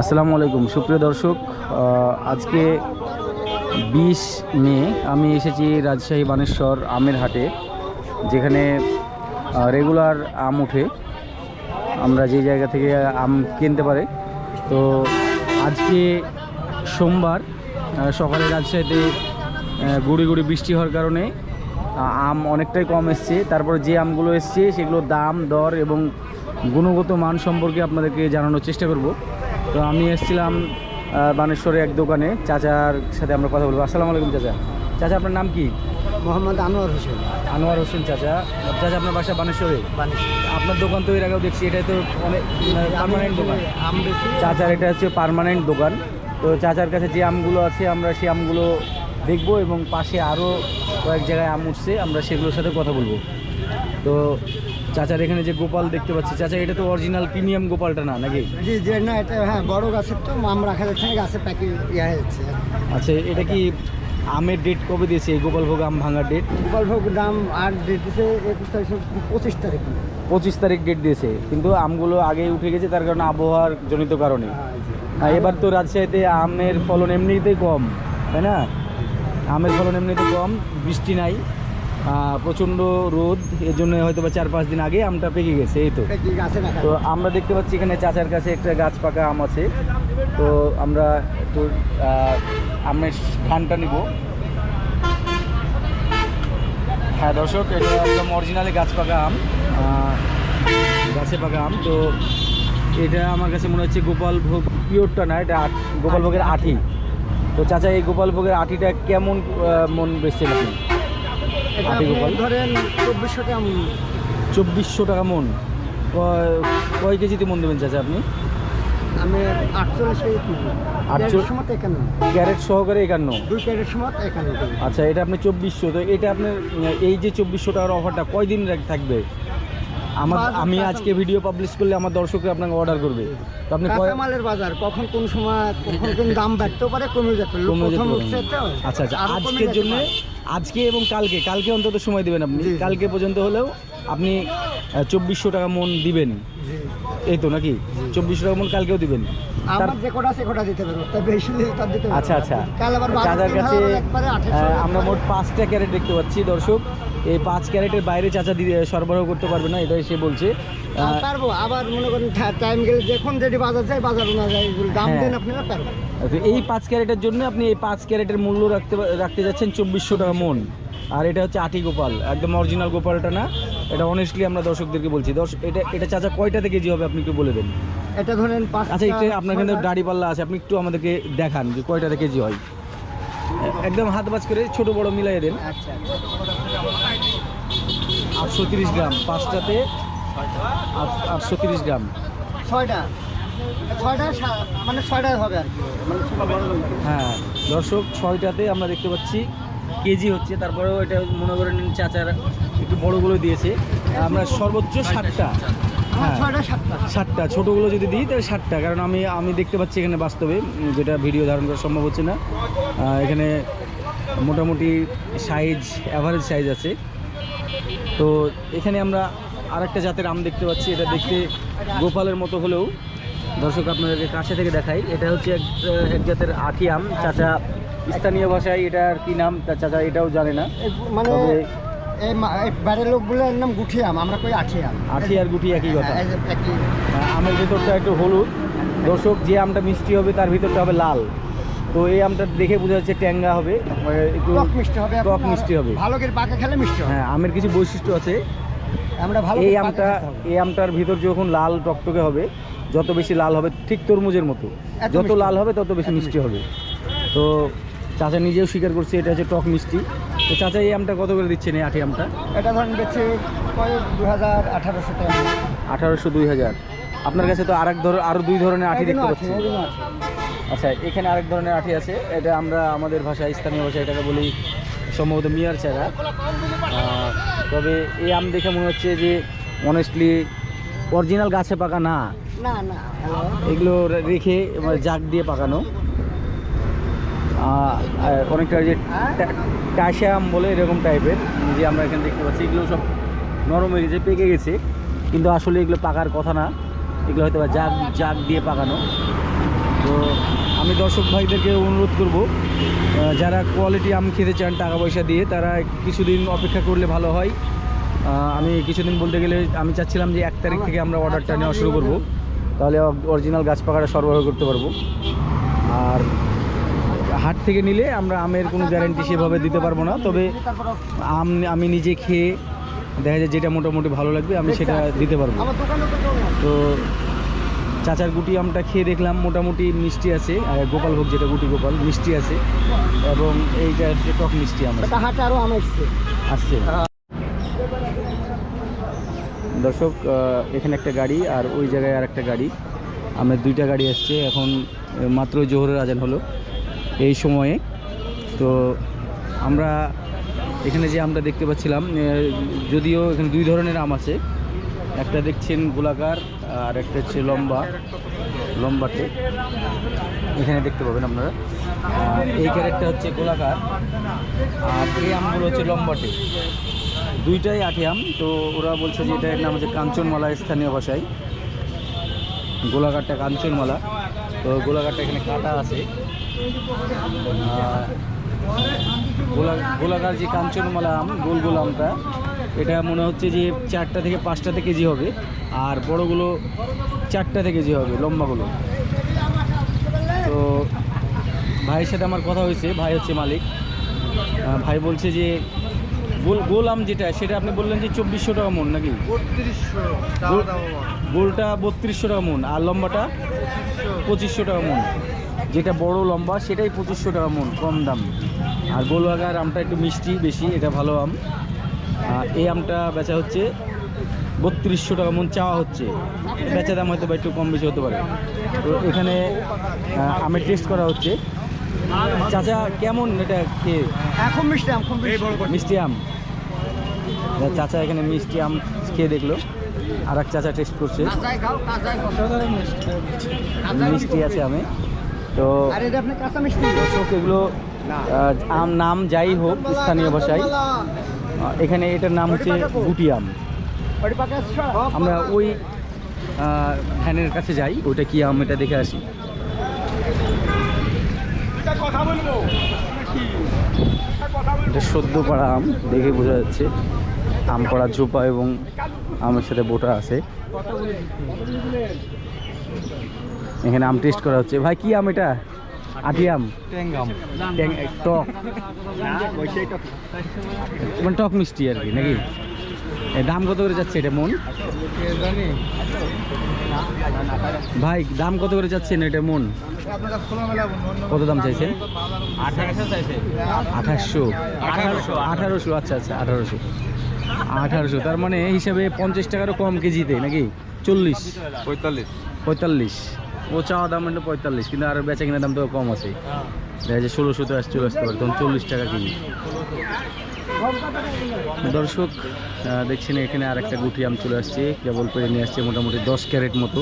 আসসালামু আলাইকুম। সুপ্রিয় দর্শক আজকে বিশ মে, আমি এসেছি রাজশাহী বানেশ্বর আমের হাটে, যেখানে রেগুলার আম উঠে। আমরা যে জায়গা থেকে আম কিনতে পারি। তো আজকে সোমবার সকালে রাজশাহীতে গুড়ি গুড়ি বৃষ্টি হওয়ার কারণে আম অনেকটাই কম এসছে। তারপর যে আমগুলো এসছে, সেগুলোর দাম, দর এবং গুণগত মান সম্পর্কে আপনাদেরকে জানানোর চেষ্টা করব। তো আমি এসেছিলাম বানেশ্বরে এক দোকানে। চাচার সাথে আমরা কথা বলব। আসসালামু আলাইকুম চাচা। চাচা আপনার নাম কি? মোহাম্মদ আনোয়ার হোসেন। আনোয়ার হোসেন চাচা। চাচা আপনার বাসা বানেশ্বরে? আপনার দোকান তো এর আগেও দেখছি এটা তো অনেক পার্মানেন্ট দোকান। আম চাচার এটা হচ্ছে পার্মানেন্ট দোকান। তো চাচার কাছে যে আমগুলো আছে আমরা সেই আমগুলো দেখব এবং পাশে আরও কয়েক জায়গায় আম উঠছে আমরা সেগুলোর সাথে কথা বলব। তো চাচার এখানে যে গোপাল দেখতে পাচ্ছি। চাচা এটা তো অরিজিনাল প্রিমিয়াম গোপালটা না নাকি? জি যে না এটা হ্যাঁ বড় গাছের তো আম রাখা যাচ্ছে না গাছে প্যাকে ইয়ে হচ্ছে আচ্ছা এটা কি আমের ডেট কবে দিয়েছে? এই গোপালভোগ আম ভাঙার ডেট গল্প দাম আর দিতেছে একুশ তারিখ পঁচিশ তারিখ। পঁচিশ তারিখ ডেট দিয়েছে কিন্তু আমগুলো আগেই উঠে গেছে তার কারণে আবহাওয়ার জনিত কারণে। এবার তো রাজশাহীতে আমের ফলন এমনিতেই কম তাই না? আমের ফলন এমনিতে কম বৃষ্টি নাই। প্রচণ্ড রোদ এর জন্য হয়তো বা চার পাঁচ দিন আগে আমটা পেকে গেছে এই তো। তো আমরা দেখতে পাচ্ছি এখানে চাচার কাছে একটা গাছ পাকা আম আছে। তো আমরা একটু আমের ঘানটা নিব। হ্যাঁ দর্শক এটা একদম অরিজিনালি গাছ পাকা আম। গাছে পাকা আম। তো এটা আমার কাছে মনে হচ্ছে গোপাল ভোগ পিওরটা না এটা আট- গোপাল ভোগের আঠি। তো চাচা এই গোপাল ভোগের আঠিটা কেমন মন বেচছেন আপনি এটা আটি আপনি গোপাল? ধরেন চব্বিশশো টাকা মূল্য। চব্বিশশো টাকা মন। কয়- কেজিতে মন দেবেন চাচা আপনি? আমি আটচল্লিশ ক্যারেট সহকারে একান্ন? দুই ক্যারেট একান্ন আচ্ছা এটা আপনি চব্বিশশো তো এটা আপনার এই যে চব্বিশশো টাকার অফারটা কয়দিন থাকবে? আমার আমি আজকে ভিডিও পাবলিশ করলে আমার দর্শকরা আপনাকে অর্ডার করবে। তো আপনি কাঁচামালের বাজার কখন কোন সময় কখন কোন দাম বাড়তেও পারে কমে যেতে পারে। কমে যেতে আচ্ছা আচ্ছা। আজকের জন্য আজকে এবং কালকে কালকে অন্তত সময় দিবেন আপনি। কালকে পর্যন্ত হলেও আপনি চব্বিশশো টাকা মন দিবেন। এই তো নাকি? চব্বিশশো টাকা মন কালকেও দিবেন। আচ্ছা আচ্ছা। কাছে আমরা মোট পাঁচটা ক্যারেট দেখতে পাচ্ছি দর্শক। এই পাঁচ ক্যারেটের বাইরে চাচা দিয়ে সরবরাহ করতে পারবে না এটাই সে বলছে। পারব আবার মনে করেন টাইম গেলে যখন যেটি বাজার যায় বাজার অনুযায়ী দাম হ্যাঁ। দেন আপনারা পারবেন। এই পাঁচ ক্যারেটের জন্য আপনি এই পাঁচ ক্যারেটের মূল্য রাখতে রাখতে যাচ্ছেন চব্বিশশো টাকা মন। আর এটা হচ্ছে আটি গোপাল একদম অরিজিনাল গোপালটা না। এটা অনেস্টলি আমরা দর্শকদেরকে বলছি। দর্শক এটা এটা চাচা কয়টাতে কেজি হবে আপনি একটু বলে দেন। এটা ধরেন আচ্ছা একটু আপনার কিন্তু দাড়ি পাল্লা আছে আপনি একটু আমাদেরকে দেখান যে কয়টাতে কেজি হয়। একদম হাত বাজ করে ছোট বড় মিলাই দেন। আচ্ছা। আটশো তিরিশ গ্রাম পাঁচটাতে আট- আটশো তিরিশ গ্রাম। ছয়টা। ছয়টা মানে ছয়টা হবে আর কি। মানে। হ্যাঁ দর্শক ছয়টাতে আমরা দেখতে পাচ্ছি কেজি হচ্ছে তারপরেও এটা মনে করেন চাচার একটু বড়গুলো দিয়েছে। আমরা সর্বোচ্চ ষাটটা ষাটটা ছোটোগুলো যদি দিই তাহলে ষাটটা কারণ আমি আমি দেখতে পাচ্ছি এখানে বাস্তবে যেটা ভিডিও ধারণ করা সম্ভব হচ্ছে না। এখানে মোটামুটি সাইজ অ্যাভারেজ সাইজ আছে। তো এখানে আমরা আরেকটা জাতের আম দেখতে পাচ্ছি। এটা দেখতে গোপালের মতো হলেও। দর্শক আপনাদেরকে কাছে থেকে দেখাই এটা হচ্ছে এক এক জাতের আঠি আম। চাচা স্থানীয় ভাষায় এটার কি নাম? তা চাচা এটাও জানে না। মানে এই মা- এই নাম গুঠি আম আমরা কই আঠি আম। আঠি আর গুটি একই কথা। হ্যাঁ, এই যে একই। আহ, আমের ভিতরটা একটু হলুদ। দর্শক যে আমটা মিষ্টি হবে তার ভিতরটা হবে লাল। তো এই আমটা দেখে বোঝা যাচ্ছে ট্যাঙ্গা হবে একটু টক মিষ্টি হবে টক মিষ্টি হবে। ভালো করে পাকে খেলে মিষ্টি হবে। হ্যাঁ আমের কিছু বৈশিষ্ট্য আছে। আমরা ভালো এই আমটা এই আমটার ভিতর যখন লাল টকটকে হবে যত বেশি লাল হবে ঠিক তরমুজের মতো। যত লাল হবে তত বেশি মিষ্টি। হবে। তো চাচা নিজেও স্বীকার করছে এটা হচ্ছে টক মিষ্টি। তো চাচা এই আমটা কত করে দিচ্ছেন এই আঠি আমটা? এটা ধরেন বেছে দু হাজার আঠারোশো টাকা। আঠারোশো দুই হাজার। আপনার কাছে তো আরেক ধর আরও দুই ধরনের আঠি দেখতে পাচ্ছি। আচ্ছা এখানে আরেক ধরনের আঠি আছে। এটা আমরা আমাদের ভাষায় স্থানীয় ভাষায় এটাকে বলি সম্ভবত মিয়ার চারা। তবে এই আম দেখে মনে হচ্ছে যে অনেস্টলি অরিজিনাল গাছে পাকা না। এগুলো রেখে জাগ দিয়ে পাকানো। অনেকটা যে টা- আম বলে এরকম টাইপের যে আমরা এখানে দেখতে পাচ্ছি এগুলো সব নরম হয়ে গেছে পেকে গেছে। কিন্তু আসলে এগুলো পাকার কথা না। এগুলো হয়তো বা জাগ জাগ দিয়ে পাকানো। তো আমি দর্শক ভাইদেরকে অনুরোধ করব যারা কোয়ালিটি আম খেতে চান টাকা পয়সা দিয়ে তারা কিছুদিন অপেক্ষা করলে ভালো হয়। আমি কিছুদিন বলতে গেলে আমি চাচ্ছিলাম যে এক তারিখ থেকে আমরা অর্ডারটা নেওয়া শুরু করব। তাহলে অরিজিনাল গাছ পাকাটা সরবরাহ করতে পারব। আর হাট থেকে নিলে আমরা আমের কোনো গ্যারেন্টি সেভাবে দিতে পারব না। তবে আম আমি নিজে খেয়ে দেখা যায় যেটা মোটামুটি ভালো লাগবে আমি সেটা দিতে পারব। তো চাচার গুটি আমটা খেয়ে দেখলাম মোটামুটি মিষ্টি আছে আর গোপালভোগ যেটা গুটি গোপাল মিষ্টি আছে এবং এইটা হচ্ছে টক মিষ্টি আম আছে। এটা হাটে আরও আম আসছে। দর্শক এখানে একটা গাড়ি আর ওই জায়গায় আর একটা গাড়ি। আমার দুইটা গাড়ি আসছে এখন মাত্র জোহরের আজান হলো এই সময়ে। তো আমরা এখানে যে আমটা দেখতে পাচ্ছিলাম যদিও এখানে দুই ধরনের আম আছে। একটা দেখছেন গোলাকার আর একটা হচ্ছে লম্বা লম্বাটে এখানে দেখতে পাবেন আপনারা। এই ক্যারেটটা হচ্ছে গোলাকার। আর এই আমগুলো হচ্ছে লম্বাটে। দুইটাই আঠি আম। তো ওরা বলছে যে এটার নাম হচ্ছে কাঞ্চনমালা স্থানীয় ভাষায়। গোলাঘাটটা কাঞ্চনমালা। তো গোলাঘাটটা এখানে কাটা আছে। গোলা গোলাঘাট যে কাঞ্চনমালা আম, গোল গোল আমটা এটা মনে হচ্ছে যে চারটা থেকে পাঁচটাতে কেজি হবে আর বড়গুলো চারটাতে কেজি হবে লম্বাগুলো। তো ভাইয়ের সাথে আমার কথা হয়েছে ভাই হচ্ছে মালিক। ভাই বলছে যে গোল গোল আম যেটা সেটা আপনি বললেন যে চব্বিশশো টাকা মন নাকি? গোল- গোলটা বত্রিশশো টাকা মন আর লম্বাটা পঁচিশশো। টাকা মন। যেটা বড় লম্বা সেটাই পঁচিশশো টাকা মন কম দাম। আর গোল আগার আমটা একটু মিষ্টি বেশি এটা ভালো আম। এই আমটা বেচা হচ্ছে বত্রিশশো টাকা মন চাওয়া হচ্ছে। বেচা দাম হয়তো বা একটু কম বেশি হতে পারে। তো এখানে আমের টেস্ট করা হচ্ছে। চাচা কেমন এটা খেয়ে এখন মিষ্টি আম খুব মিষ্টি। আম? চাচা এখানে মিষ্টি আম খেয়ে দেখল। আর এক চাচা টেস্ট করছে। মিষ্টি। আছে আমি। তো এগুলো আম নাম যাই হোক স্থানীয় ভাষায়। এখানে এটার নাম হচ্ছে গুটি আম। ওটি? আমরা ওই ভ্যানের কাছে যাই ওইটা কি আম এটা দেখে আসি। এটা সদ্য পাড়া আম দেখে বোঝা যাচ্ছে। আম পাড়া ঝোপা এবং আমের সাথে বোটা আছে। এখানে আম টেস্ট করা হচ্ছে। ভাই কি আম এটা? আটি আম টক মানে টক মিষ্টি আর কি নাকি? দাম কত করে যাচ্ছে এটা মন? ভাই দাম কত করে যাচ্ছেন এটা মন? কত দাম চাইছেন? আঠাশশো আঠারোশো। আচ্ছা আচ্ছা আঠারোশো। আঠারোশো তার মানে হিসাবে পঞ্চাশ টাকারও কম কেজিতে নাকি? চল্লিশ। পঁয়তাল্লিশ। পঁয়তাল্লিশ। ও চাওয়া দাম হলো পঁয়তাল্লিশ কিন্তু আর বেচা কিনা দাম তো কম আছে। দেখা যায় ষোলোশোতে আসতে আসতে পারে তখন চল্লিশ টাকা কেজি। দর্শক দেখছেন এখানে আর একটা গুটি আম চলে আসছে কেবল করে নিয়ে আসছে মোটামুটি দশ ক্যারেট মতো।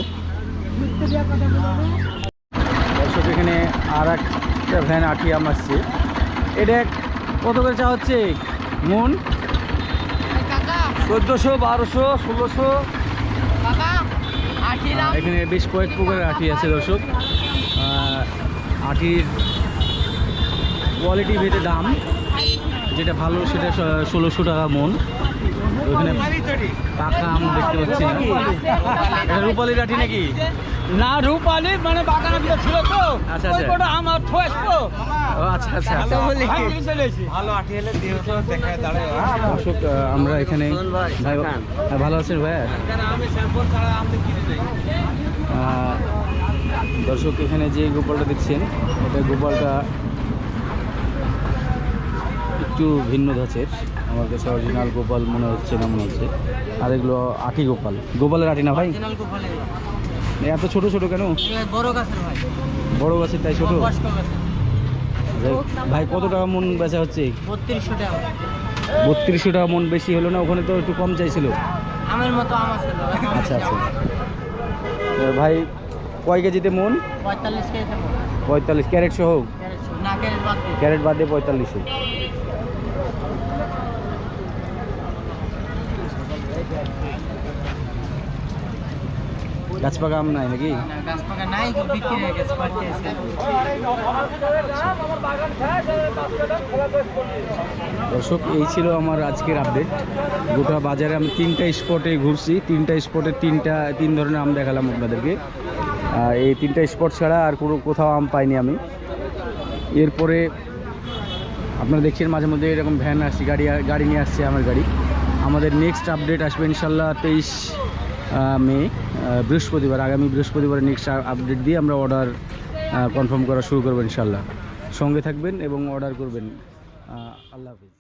দর্শক এখানে আর একটা ভ্যান আটি আম আসছে। এটা কত করে চা হচ্ছে? মন চোদ্দোশো বারোশো ষোলোশো? এখানে বেশ কয়েক প্রকারের আটি আছে, দর্শক। আটির কোয়ালিটি ভেদে দাম। যেটা ভালো, সেটা ষোলোশো টাকা মন। ওখানে পাকা আম দেখতে পাচ্ছি না। এটা নাকি? না রূপালি মানে ভিতরে ছিল তো আচ্ছা, আচ্ছা। তো। ও আচ্ছা আচ্ছা। ভালো আটি হলে দিয়ে দেখায় দাঁড়ায়। আহ, আমরা এখানে ভাই হ্যাঁ, ভালো আছেন ভাইয়া আমি স্যাম্পল ছাড়া আমি কিনে আহ, দর্শক এখানে যে গোপালটা দেখছেন এটা গোপালটা একটু ভিন্ন ধাঁচের। আমার কাছে অরিজিনাল গোপাল মনে হচ্ছে না মনে হচ্ছে। আর এগুলো আটি গোপাল। গোপালের আটি না ভাই? এত ছোট ছোট কেন? বড় গাছের তাই ছোট? ভাই কত টাকা মন বেচা হচ্ছে? বত্রিশশো টাকা। বত্রিশশো টাকা মন বেশি হলো না? ওখানে তো একটু কম চাইছিল। আমের মতো আম আছে আচ্ছা আচ্ছা। ভাই কয় কেজিতে মন? পঁয়তাল্লিশ পঁয়তাল্লিশ। ক্যারেট সহ? ক্যারেট বাদ দিয়ে পঁয়তাল্লিশে। গাছ পাকা আম নাই নাকি? দর্শক, এই ছিল আমার আজকের আপডেট গোটা বাজারে আমি তিনটা স্পটে ঘুরছি। তিনটা স্পটে তিনটা, তিন ধরনের আম দেখালাম আপনাদেরকে। এই তিনটা স্পট ছাড়া আর কোনো কোথাও আম পাইনি আমি। এরপরে আপনারা দেখছেন মাঝে মধ্যে এরকম ভ্যান আসছে, গাড়ি গাড়ি নিয়ে আসছে আমার গাড়ি। আমাদের নেক্সট আপডেট আসবে ইনশাল্লাহ তেইশ মে বৃহস্পতিবার, আগামী বৃহস্পতিবার নেক্সট আপডেট দিয়ে আমরা অর্ডার কনফার্ম করা শুরু করব ইনশাল্লাহ সঙ্গে থাকবেন এবং অর্ডার করবেন। আল্লাহ হাফিজ।